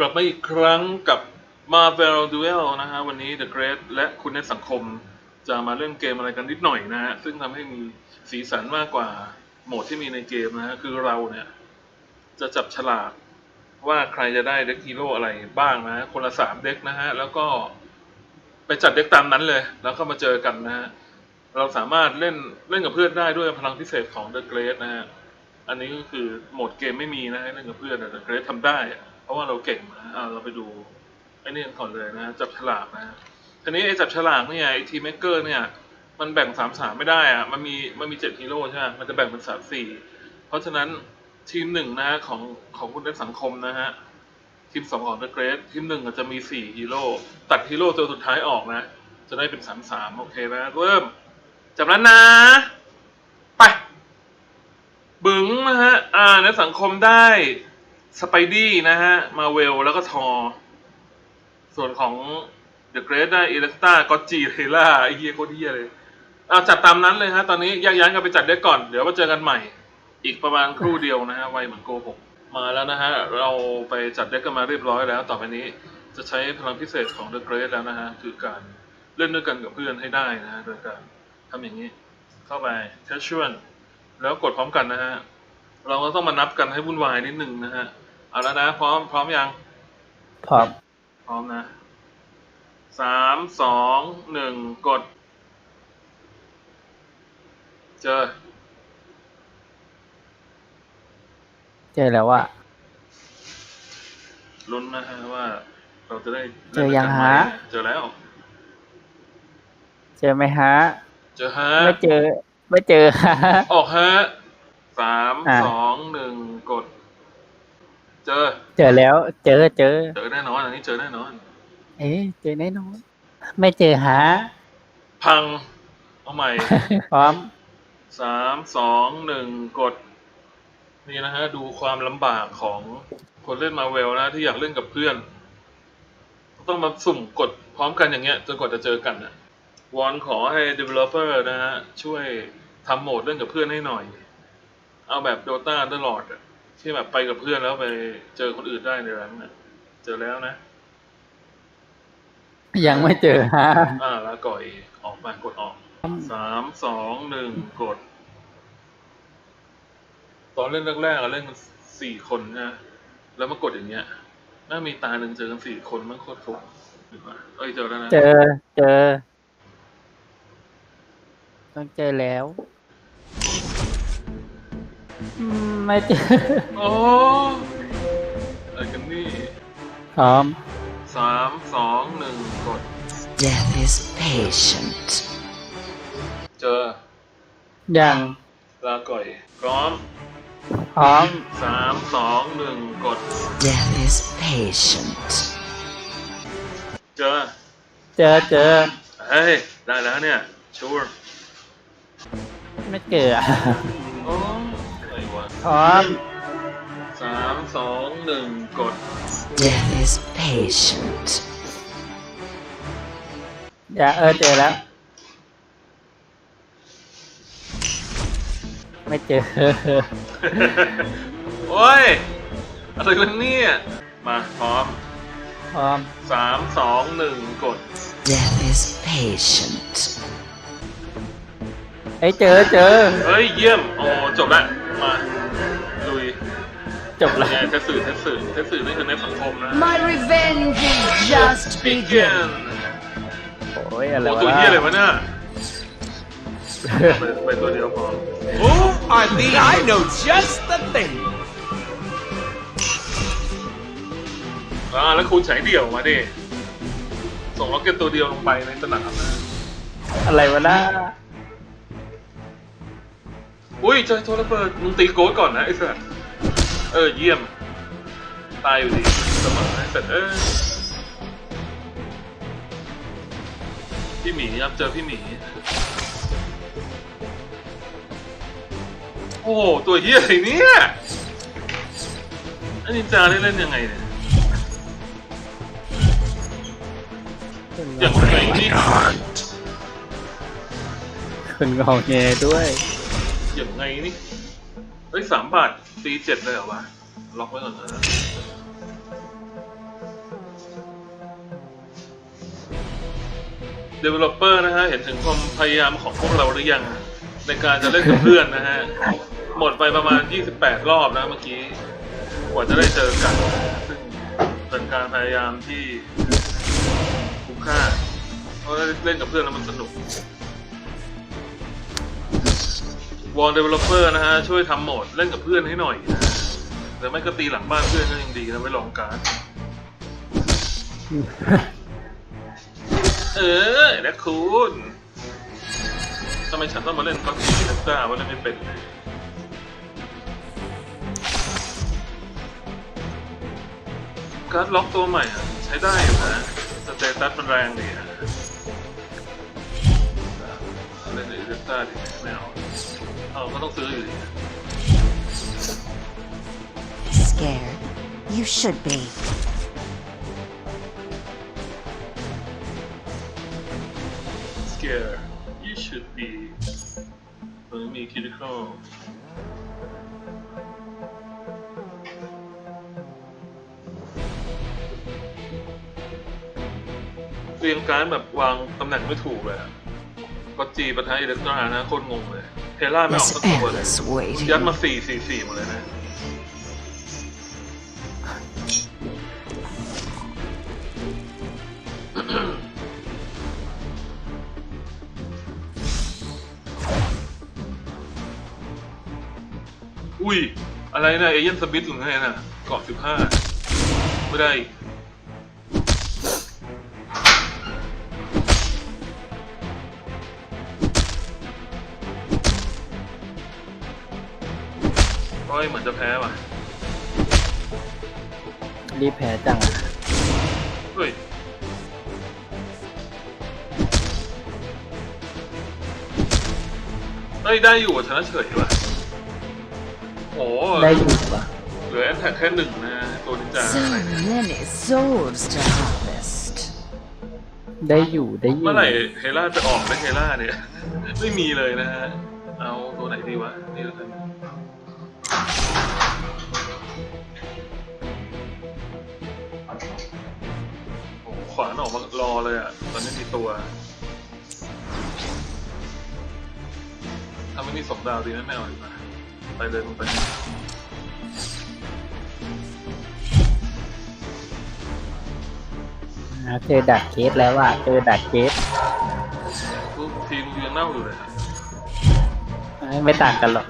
กลับมาอีกครั้งกับ Marvel Duel นะฮะวันนี้ The Great และคุณในสังคมจะมาเล่นเกมอะไรกันนิดหน่อยนะฮะซึ่งทำให้มีสีสันมากกว่าโหมดที่มีในเกมนะฮะคือเราเนี่ย จะจับฉลากว่าใครจะได้เด็กฮีโร่อะไรบ้างนะคนละสามเด็กนะฮะแล้วก็ไปจัดเด็กตามนั้นเลย แล้วก็มาเจอกันนะฮะเราสามารถเล่นเล่นกับเพื่อนได้ด้วยพลังพิเศษของ The Great นะฮะอันนี้ก็คือโหมดเกมไม่มีนะให้เล่นกับเพื่อนแต่เกรดทำได้อะ ราะว่าเราเก่งนะอ่าเราไปดูไอ้นี่กันก่อนเลยนะ จับฉลากนะทีนี้ไอ้จับฉลากเนี่ยไอ้ทีมเมเกอร์เนี่ยมันแบ่งสามสามไม่ได้อะมันมีมันมีเจ็ดฮีโร่ใช่ไหมมันจะแบ่งเป็นสามสี่เพราะฉะนั้นทีมหนึ่งนะของของคุณในสังคมนะฮะทีมสองของเดอะเกรดทีมหนึ่งจะมีสี่ฮีโร่ตัดฮีโร่ตัวสุดท้ายออกนะ จะได้เป็นสามสามโอเคนะเริ่มจับแล้วนะ ไป บึงนะฮะอ่าในสังคมได้ สไปดี้นะฮะ มาเวล แล้วก็ทอ ส่วนของเดอะเกรดได้เอเลสตาก็จีเทล่าไอเฮียโคตรเฮียเลยอ่าจัดตามนั้นเลยฮะ ตอนนี้แยกย้ายกันไปจัดได้ก่อน เดี๋ยวมาเจอกันใหม่ อีกประมาณครู่เดียวนะฮะ ไวเหมือนโกหก มาแล้วนะฮะ เราไปจัดเด็กกันมาเรียบร้อยแล้ว ต่อไปนี้จะใช้พลังพิเศษของเดอะเกรดแล้วนะฮะ คือการเล่นด้วยกันกับเพื่อนให้ได้นะฮะ โดยการทำอย่างนี้ เข้าไปเทชชวนแล้วกดพร้อมกันนะฮะ เราก็ต้องมานับกันให้วุ่นวายนิดนึงนะฮะ เอาแล้วนะ พร้อม พร้อมยัง พร้อม พร้อมนะสามสองหนึ่งกด เจอ เจอแล้วว่าลุ้นนะฮะว่า เราจะได้เจอยังฮะ เจอแล้ว เจอไหมฮะ เจอฮะ ไม่เจอ ไม่เจอฮะ ออกฮะ สามอะ สองหนึ่งกด เจอ เจอแล้ว เจอเจอ เจอแน่นอนอันนี้เจอแน่นอน เอ๊ะเจอแน่นอนไม่เจอฮะพัง เอาใหม่ พร้อม สามสองหนึ่งกด นี่นะฮะ ดูความลำบากของคนเล่นมาเวลนะ ที่อยากเล่นกับเพื่อน ต้องมาสุ่มกดพร้อมกันอย่างเงี้ยจนกว่าจะเจอกันนะวอนขอให้ developer นะฮะ ช่วยทำโหมดเล่นกับเพื่อนให้หน่อย เอาแบบ Dota ตลอดอะที่แบบไปกับเพื่อนแล้วไปเจอคนอื่นได้ในนั้นนะเจอแล้วนะ ยังไม่เจอฮะอ่าแล้วก่อยออกมากดออกสามสองหนึ่งกด ตอนเล่นแรกๆอะเล่นกันสี่คนนะแล้วมากดอย่างเงี้ยน่ามีตาหนึ่งเจอกันสี่คนมันโคตรฟุกหรือว่าเอ้ยเจอแล้วนะเจอเจอ ต้องเจอแล้วอืม ไม่เจอโอ้อะไรกันนี่พร้อมสามสองหนึ่งกด Death is patient. เจอยังลาก่อยพร้อมพร้อมสามสองหนึ่งกด Death is patient. เจอเจอเจอเฮ้ยได้แล้วเนี่ยชัวร์ไม่เจอ โอ้อะไรวะ พร้อมสามสองหนึ่งกด Death is patient. อย่าเออเจอแล้ว ไม่เจอ โอ้ยอะไรกันเนี่ย มาพร้อมพร้อมสามสองหนึ่งกด Death is patient. เอ้ยเจอเจอ เฮ้ย เยี่ยม โอ้จบละมา ลุยจบแล้วไงเทสสื่อเทสสื่อเทสสื่อนี่คือในสังคมนะ My revenge is just บิ๊กเกินโอ้ยอะไรโอ้วะตัวเฮียอะไรวะเนี่ยไปไปตัวเดียวพอ Who are these? I know just the thing. อ่าแล้วคุณใช้เดี่ยวมาดิส่งล็อกเก็ตตัวเดียวลงไปในสนามนะอะไรวะน่า อุ้ยเจอโทรระเบิดมึงตีโกดก่อนนะไอ้สัสเออเยี่ยม ตายอยู่ดีเสมอไอ้สัสเออพี่หมีครับเจอพี่หมี โอ้โหตัวเฮียอะไรเนี่ยอันนี้จาได้เล่นยังไงเนี่ยอย่างไรนี่คุณงองแงด้วยอ ยังไงนี่เฮ้ยสามบาทตีเจ็ดเลยเหรอวะ ล็อกไว้ก่อนนะเดเวลลอปเปอร์นะฮะ เห็นถึงความพยายามของพวกเราหรือยัง ในการจะเล่นกับเพื่อนนะฮะ หมดไปประมาณ 28 รอบนะเมื่อกี้กว่าจะได้เจอกัน ซึ่งเป็นการพยายามที่คุ้มค่า เพราะเล่นกับเพื่อนแล้วมันสนุก วอลเดเวลลอปเปอร์นะฮะ ช่วยทำโหมดเล่นกับเพื่อนให้หน่อยนะหรือไม่ก็ตีหลังบ้านเพื่อนก็ยังดีนะไม่ลองการดเออนะคุณทำไมฉันต้องมาเล่นก็ตีเลสต้าว่าเล่นไม่เป็นการ์ดล็อกตัวใหม่อะใช้ได้อยู่นะสเตตัสมันแรงดีอะเล่นในเลสต้าดิไม่เอา เอาก็ต้องซื้ออยู่ดี Scared? You should be. scare you should be เออมี critical เรียงการดแบบวางตำแหน่งไม่ถูกเลยอะก็จีปะทะอิเล็กตรานะโคตรงงเลย เทล่าไม่ออก This สักตัวเลย endless waiting. ยัดมาสี่สี่สี่หมดเลยนะอุ้ย อะไรนะเอเย่นสมิธหรือไงน่ะเกาะสิบห้าไม่ได้ จะแพ้ว่ะรีบแพ้จังอะเฮ้ยเฮ้ยได้อยู่อะชนะเฉยว่ะโอ้ได้อยู่ปะเหลือแอนแท็กแค่หนึ่งนะตัวนินจา So อะไรเนี่ย many souls to harvest. ได้อยู่ได้อยู่เมื่อไหร่เฮล่าจะออกนะเฮล่าเนี่ย ไม่มีเลยนะฮะเอาตัวไหนดีวะนี่แล้วกัน วานออกมารอเลยอะ ตอนนี้มีตัว ถ้าไม่มีสองดาวดีนะไม่เอาดีกว่าไปเลยมึงไปอ่าเจอดักเคสแล้วว่ะเจอดักเคสทุกทีมมึงยังเน่าอยู่เลยอะไม่ต่างกันหรอก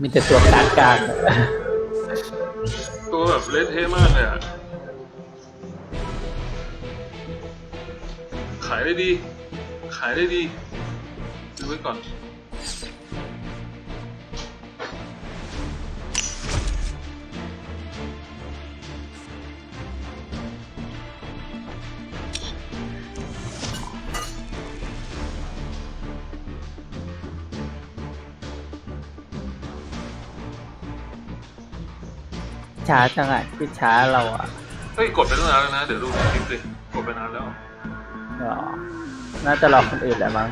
มีแต่ตัวกลางกลางๆอะตัว แบบเละเทะมากเลยอะ ขายได้ดี ขายได้ดีซื้อไว้ก่อน ช้าจังอะคือช้าเราอะเฮ้ยกดไปตั้งนานแล้วนะ เดี๋ยวดูในคลิปสิกดไปนานแล้ว หรอน่าจะรอคนอื่นแหละมั้ง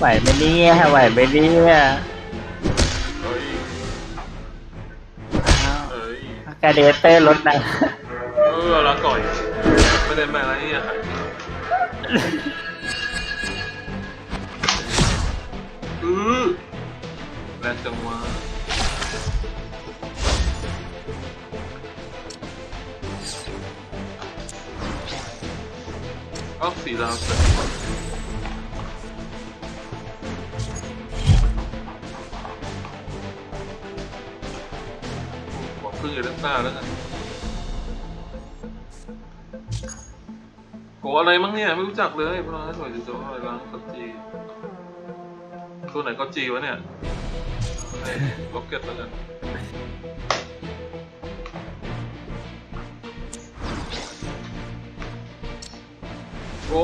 ไหวไหมเนี่ยไหวไหมเนี่ยเฮ้ยอ้าวเฮ้ยกาเดเตอร์ลดนะเออละก่อยไม่ได้แม่อะไรนี่อะเออแรงจังวะเอ้าสี่ดา เสร็จบอกพึ่งเอเลนต้าแล้วกันโกอะไรมั้งเนี่ย ไม่รู้จักเลยพลังหน่วยจะอะไรล้างก็จีตัวไหนก็จีวะเนี่ยล็อกเก็ตแล้วกันโอ้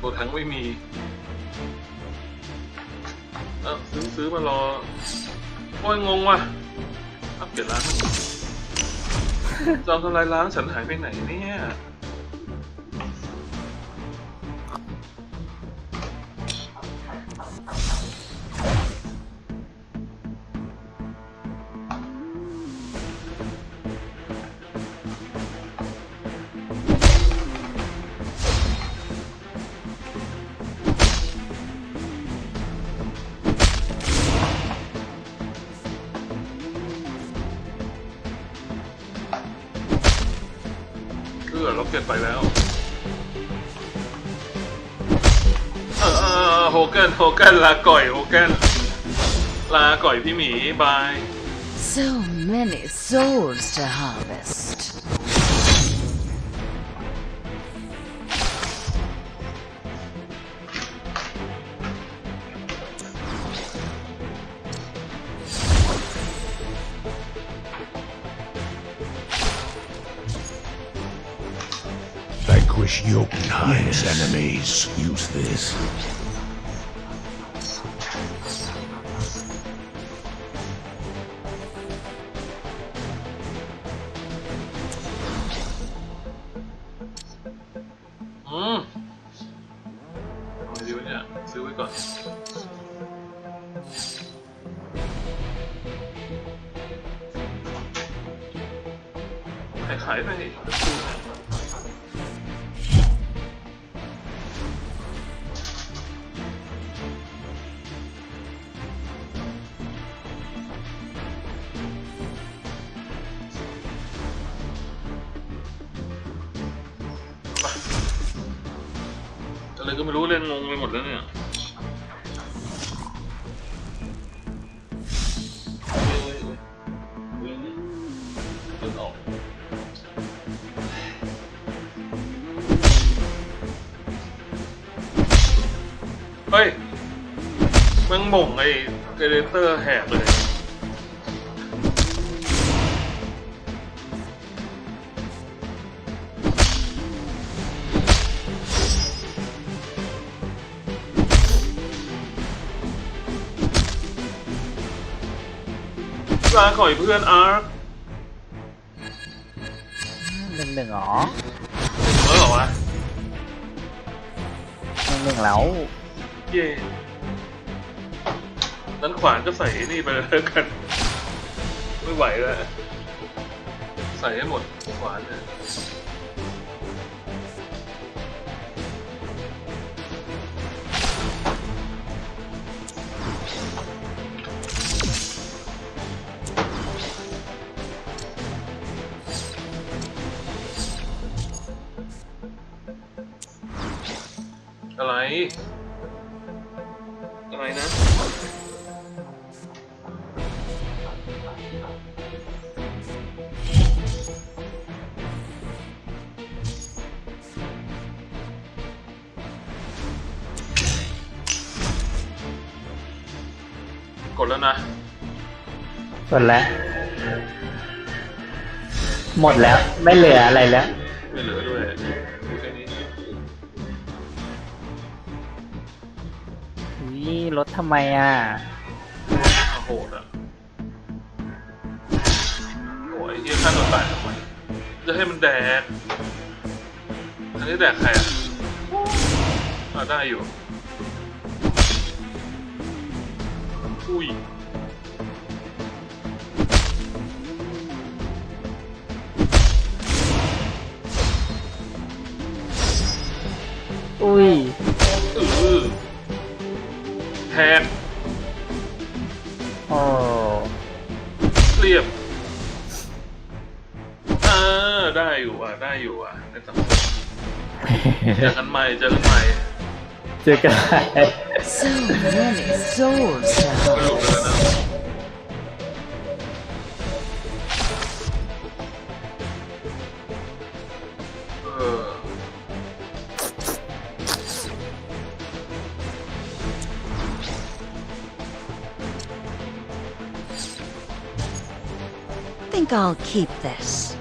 ตัวแทงไม่มีเออซื้อซื้อมารอโอ้ยงงว่ะอัปเปลี่ยนร้านมัน จอมทำลายล้างฉันหายไปไหนเนี่ยื่อล็อกเก็ตไปแล้ว เออโฮเกนโฮเกนลาก่อยโฮเกนลาก่อยพี่หมีบาย So many souls to harvest. Vanquish Jotunheim's enemies. Use this. ก็ไม่รู้เล่นงงไปหมดแล้วเนี่ยเว้ยเว้ยเว้ยเว้ยเดินออกเฮ้ยมึงหม่งไอ้เกเรเตอร์แหกเลย ลาข่อยเพื่อนอาร์คหนึ่งหนึ่งเหรอเออเหรอวะหนึ่งหนึ่งแล้ว เย่นั้นขวานก็ใส่ไอ้นี่ไปเลยแล้วกัน ไม่ไหวแล้ว ใส่ให้หมดขวานเนี่ย อะไรอะไรนะ กดแล้วนะส่วนแล้ว หมดแล้ว ไม่เหลืออะไรแล้ว ไม่เหลือด้วยดูแค่นี้ นี่ลดทำไมอะโหดอะโอ้ยเยี่ยข้าตัวตายทำไมจะให้มันแดกอันนี้แดกใครอะอ่าได้อยู่อุ้ยอุ้ยเออ แทนโอ้เรียบเออได้อยู่อะ ได้อยู่อะในสังคมเจอกันใหม่เจอกันใหม่ เจอกัน So many souls to think I'll keep this.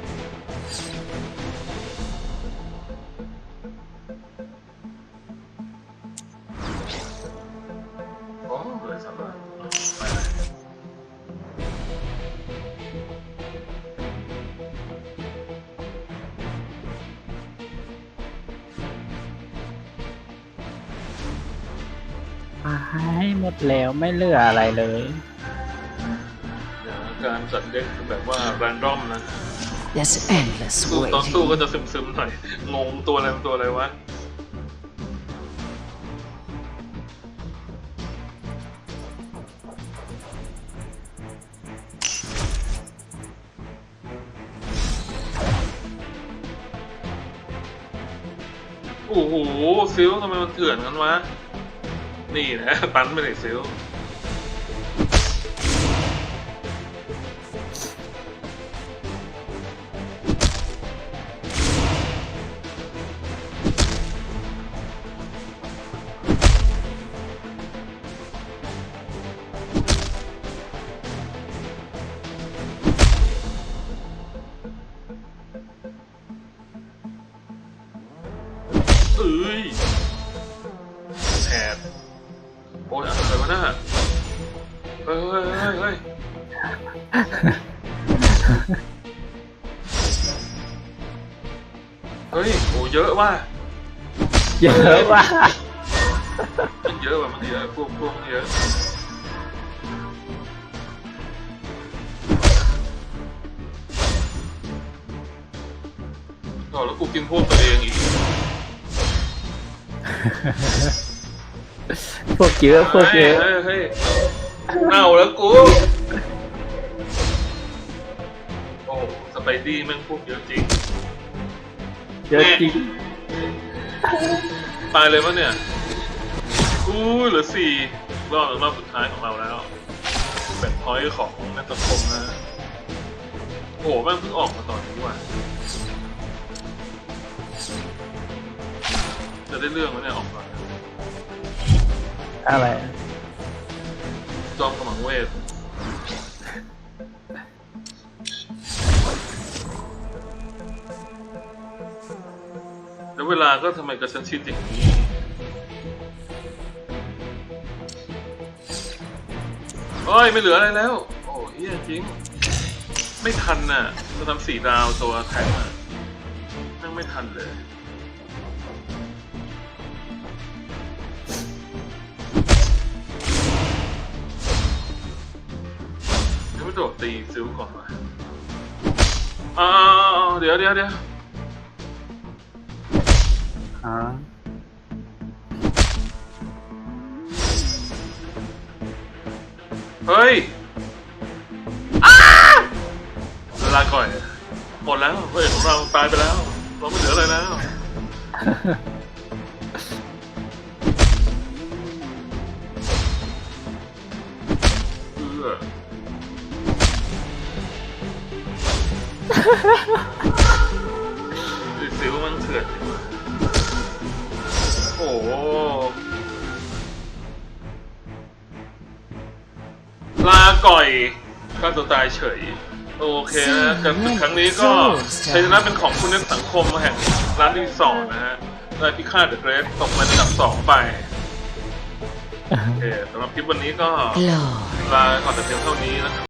ให้หมดแล้วไม่เหลืออะไรเลย การจัดเด็กแบบว่าแรนดอมนะ There's endless สู้ตอนสู้ก็ waiting. จะซึมๆหน่อยงงตัวอะไรเป็นตัวอะไรวะ โอ้โหซิลทำไมมันเถื่อนกันวะ นี่นะ ตันไปเลยซิล ว่ะเยอะว่ะมันเยอะว่ะมันเยอะพวกพวกมันเยอะอ๋อแล้วกูกินพวกตัวเองอีกพวกเยอะพวกเยอะเฮ้ยเฮ้ยเน่าแล้วกูโอ้สไปดี้แม่งพวกเยอะจริงเยอะจริง ตายเลยปะเนี่ย อู้เหลือสี่รอบรอบสุดท้ายของเราแล้วเป็นพอยต์ของนักสังคมนะโอ้โหแม่งเพิ่งออกมาตอนนี้ว่ะจะได้เรื่องไหมเนี่ยออกมาอะไร จอมขมังเวท เวลาก็ทำไมกระชั้นชิดอย่างนี้โอ้ยไม่เหลืออะไรแล้ว โอ้ยเหี้ยจริง ไม่ทันน่ะจะทำสี่ดาวตัวแข็งอะนั่งไม่ทันเลยเดี๋ยวไม่โดดตีซิลก่อนวะอ้าวเดี๋ยวเดี๋ยวเดี๋ยว อ๋อเฮ้ยอ้าลาก่อยหมดแล้วเฮ้ยของเราตายไปแล้ว เราไม่เหลืออะไรแล้ว เออไอ้ซิวมัน โอ้โหลาก่อยก็ตัวตายเฉย โอเคนะการฝึกครั้งนี้ก็ชัยชนะเป็นของคุณนักสังคมแห่งร้านที่สองนะฮะได้พิฆาตเดอะเกรสตกมาอันดับสองไปโอเคสำหรับคลิปวันนี้ก็ Glory. ลาก่อนแต่เพียงเท่านี้นะครับ